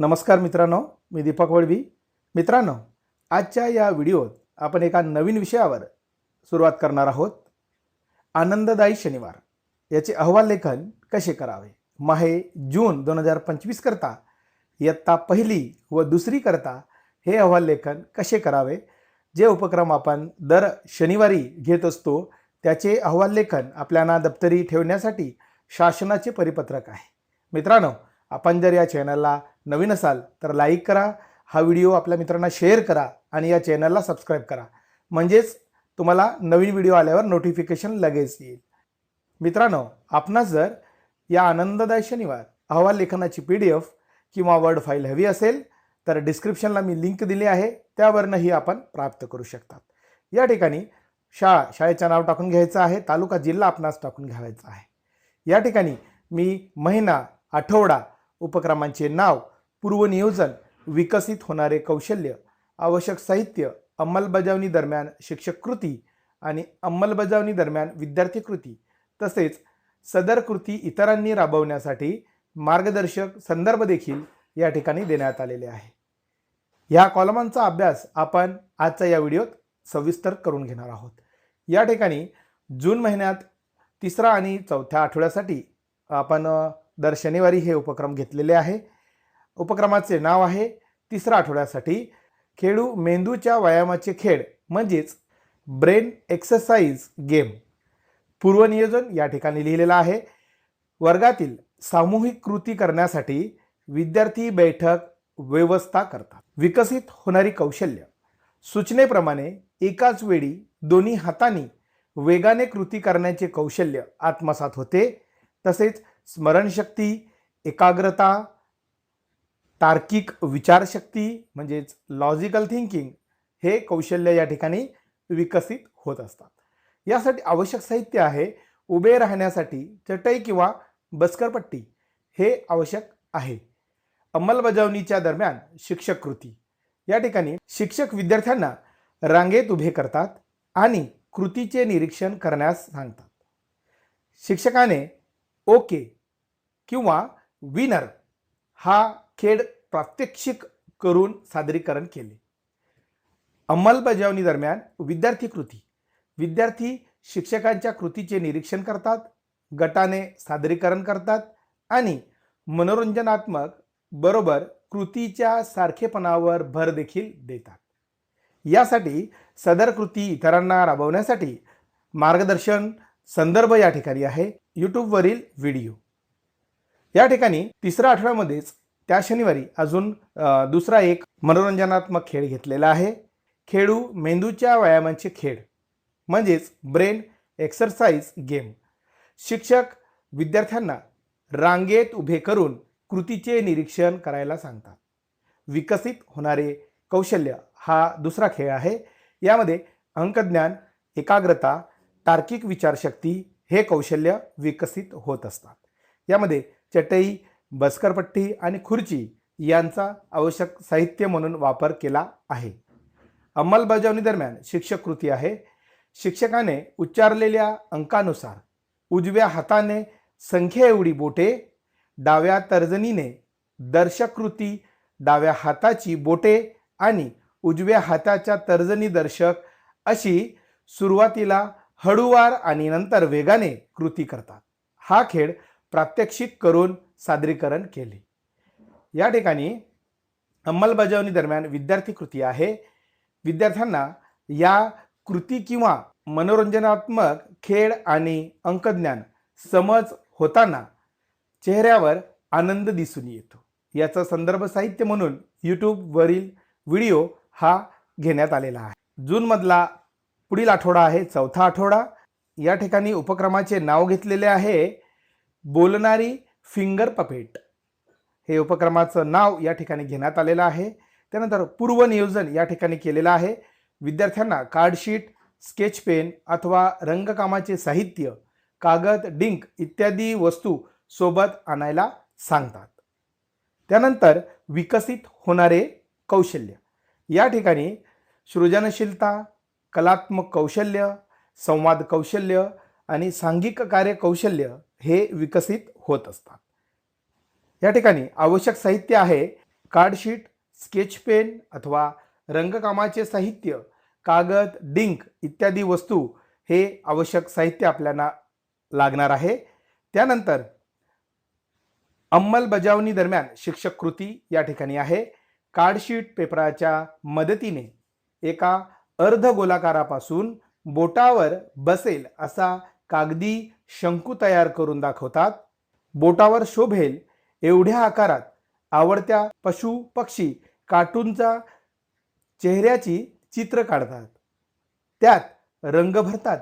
नमस्कार मित्रांनो मी दीपक वळवी. मित्रांनो आजच्या या व्हिडिओत आपण एका नवीन विषयावर सुरुवात करणार आहोत. आनंददायी शनिवार. याचे अहवाल लेखन कसे करावे? माहे जून दोन हजार पंचवीस करता इयत्ता पहिली व दुसरी करता हे अहवाल लेखन कसे करावे? जे उपक्रम आपण दर शनिवारी घेत असतो त्याचे अहवाल लेखन आपल्याला दप्तरी ठेवण्यासाठी शासनाचे परिपत्रक आहे. मित्रांनो आपण जर या चॅनलला नवीन असाल तर लाईक करा हा व्हिडिओ आपल्या मित्रांना शेअर करा आणि या चॅनलला सबस्क्राईब करा. म्हणजेच तुम्हाला नवीन व्हिडिओ आल्यावर नोटिफिकेशन लगेच येईल. मित्रांनो आपणास जर या आनंददायी शनिवार अहवाल लेखनाची पी डी एफ किंवा वर्ड फाईल हवी असेल तर डिस्क्रिप्शनला मी लिंक दिली आहे त्यावरनंही आपण प्राप्त करू शकतात. या ठिकाणी शाळा शाळेचं नाव टाकून घ्यायचं आहे तालुका जिल्हा आपणास टाकून घ्यायचा आहे. या ठिकाणी मी महिना आठवडा उपक्रमांचे नाव पूर्वनियोजन विकसित होणारे कौशल्य आवश्यक साहित्य अंमलबजावणी दरम्यान शिक्षक कृती आणि अंमलबजावणी दरम्यान विद्यार्थी कृती तसेच सदर कृती इतरांनी राबवण्यासाठी मार्गदर्शक संदर्भ देखील या ठिकाणी देण्यात आलेले आहे. ह्या कॉलमांचा अभ्यास आपण आजच्या या व्हिडिओत सविस्तर करून घेणार आहोत. या ठिकाणी जून महिन्यात तिसरा आणि चौथ्या आठवड्यासाठी आपण दर शनिवारी हे उपक्रम घेतलेले आहे. उपक्रमाचे नाव आहे तिसऱ्या आठवड्यासाठी खेळू मेंदूच्या व्यायामाचे खेळ म्हणजेच ब्रेन एक्सरसाइज गेम. पूर्वनियोजन या ठिकाणी लिहिलेलं आहे. वर्गातील सामूहिक कृती करण्यासाठी विद्यार्थी बैठक व्यवस्था करतात. विकसित होणारी कौशल्य. सूचनेप्रमाणे एकाच वेळी दोन्ही हातांनी वेगाने कृती करण्याचे कौशल्य आत्मसात होते. तसेच स्मरणशक्ती एकाग्रता तार्किक विचारशक्ती म्हणजेच लॉजिकल थिंकिंग हे कौशल्य या ठिकाणी विकसित होत असतात. यासाठी आवश्यक साहित्य आहे उभे राहण्यासाठी चटई किंवा बस्करपट्टी हे आवश्यक आहे. अंमलबजावणीच्या दरम्यान शिक्षक कृती. या ठिकाणी शिक्षक विद्यार्थ्यांना रांगेत उभे करतात आणि कृतीचे निरीक्षण करण्यास सांगतात. शिक्षकाने ओके किंवा विनर हा खेळ प्रात्यक्षिक करून सादरीकरण केले. अंमलबजावणी दरम्यान विद्यार्थी कृती. विद्यार्थी शिक्षकांच्या कृतीचे निरीक्षण करतात गटाने सादरीकरण करतात आणि मनोरंजनात्मक बरोबर कृतीच्या सारखेपणावर भर देखील देतात. यासाठी सदर कृती इतरांना राबवण्यासाठी मार्गदर्शन संदर्भ या ठिकाणी आहे. यूट्यूबवरील व्हिडिओ. या ठिकाणी तिसऱ्या आठवड्यामध्येच त्या शनिवारी अजून दुसरा एक मनोरंजनात्मक खेळ घेतलेला आहे. खेळू मेंदूच्या व्यायामांचे खेळ म्हणजेच ब्रेन एक्सरसाइज गेम. शिक्षक विद्यार्थ्यांना रांगेत उभे करून कृतीचे निरीक्षण करायला सांगतात. विकसित होणारे कौशल्य हा दुसरा खेळ आहे. यामध्ये अंकज्ञान एकाग्रता तार्किक विचारशक्ती हे कौशल्य विकसित होत असतात. यामध्ये चटई बस्करपट्टी आणि खुर्ची यांचा आवश्यक साहित्य म्हणून वापर केला आहे. अंमलबजावणी दरम्यान शिक्षक कृती आहे. शिक्षकाने उच्चारलेल्या अंकानुसार उजव्या हाताने संख्या एवढी बोटे डाव्या तर्जनीने दर्शक कृती डाव्या हाताची बोटे आणि उजव्या हाताच्या तर्जनी दर्शक अशी सुरुवातीला हळूवार आणि नंतर वेगाने कृती करतात. हा खेळ प्रात्यक्षिक करून सादरीकरण केले. या ठिकाणी अंमलबजावणी दरम्यान विद्यार्थी कृती आहे. विद्यार्थ्यांना या कृती किंवा मनोरंजनात्मक खेळ आणि अंकज्ञान समज होताना चेहऱ्यावर आनंद दिसून येतो. याचा संदर्भ साहित्य म्हणून यूट्यूबवरील व्हिडिओ हा घेण्यात आलेला आहे. जूनमधला पुढील आठवडा आहे चौथा आठवडा. या ठिकाणी उपक्रमाचे नाव घेतलेले आहे बोलणारी फिंगर पपेट. हे उपक्रमाचं नाव या ठिकाणी घेण्यात आलेलं आहे. त्यानंतर पूर्वनियोजन या ठिकाणी केलेलं आहे. विद्यार्थ्यांना कार्डशीट स्केच पेन अथवा रंगकामाचे साहित्य कागद डिंक इत्यादी वस्तू सोबत आणायला सांगतात. त्यानंतर विकसित होणारे कौशल्य. या ठिकाणी सृजनशीलता कलात्मक कौशल्य संवाद कौशल्य आणि सांघिक कार्य कौशल्य हे विकसित होत असतात. या ठिकाणी आवश्यक साहित्य आहे कार्डशीट स्केच पेन अथवा रंगकामाचे साहित्य कागद डिंक इत्यादी वस्तू हे आवश्यक साहित्य आपल्याला लागणार आहे. त्यानंतर अंमलबजावणी दरम्यान शिक्षक कृती या ठिकाणी आहे. कार्डशीट पेपराच्या मदतीने एका अर्धगोलाकारापासून बोटावर बसेल असा कागदी शंकू तयार करून दाखवतात. बोटावर शोभेल एवढ्या आकारात आवडत्या पशु पक्षी कार्टूनचा चेहऱ्याची चित्र काढतात. त्यात रंग भरतात.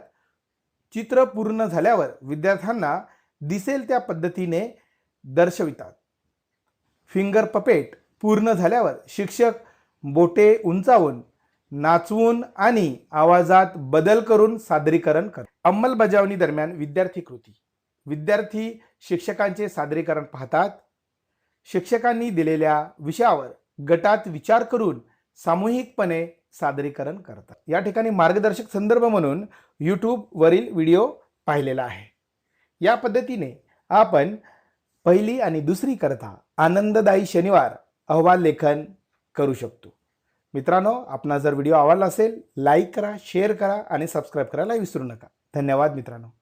चित्र पूर्ण झाल्यावर विद्यार्थ्यांना दिसेल त्या पद्धतीने दर्शवितात. फिंगर पपेट पूर्ण झाल्यावर शिक्षक बोटे उंचावून नाचवून आणि आवाजात बदल करून सादरीकरण करतात अंमलबजावणी दरम्यान विद्यार्थी कृती. विद्यार्थी शिक्षकांचे सादरीकरण पाहतात. शिक्षकांनी दिलेल्या विषयावर गटात विचार करून सामूहिकपणे सादरीकरण करतात. या ठिकाणी मार्गदर्शक संदर्भ म्हणून यूट्यूबवरील व्हिडिओ पाहिलेला आहे. या पद्धतीने आपण पहिली आणि दुसरी करता आनंददायी शनिवार अहवाल लेखन करू शकतो. मित्रांनो आपला जर व्हिडिओ आवडला असेल लाईक करा शेअर करा आणि सबस्क्राईब करायला विसरू नका. धन्यवाद मित्रांनो.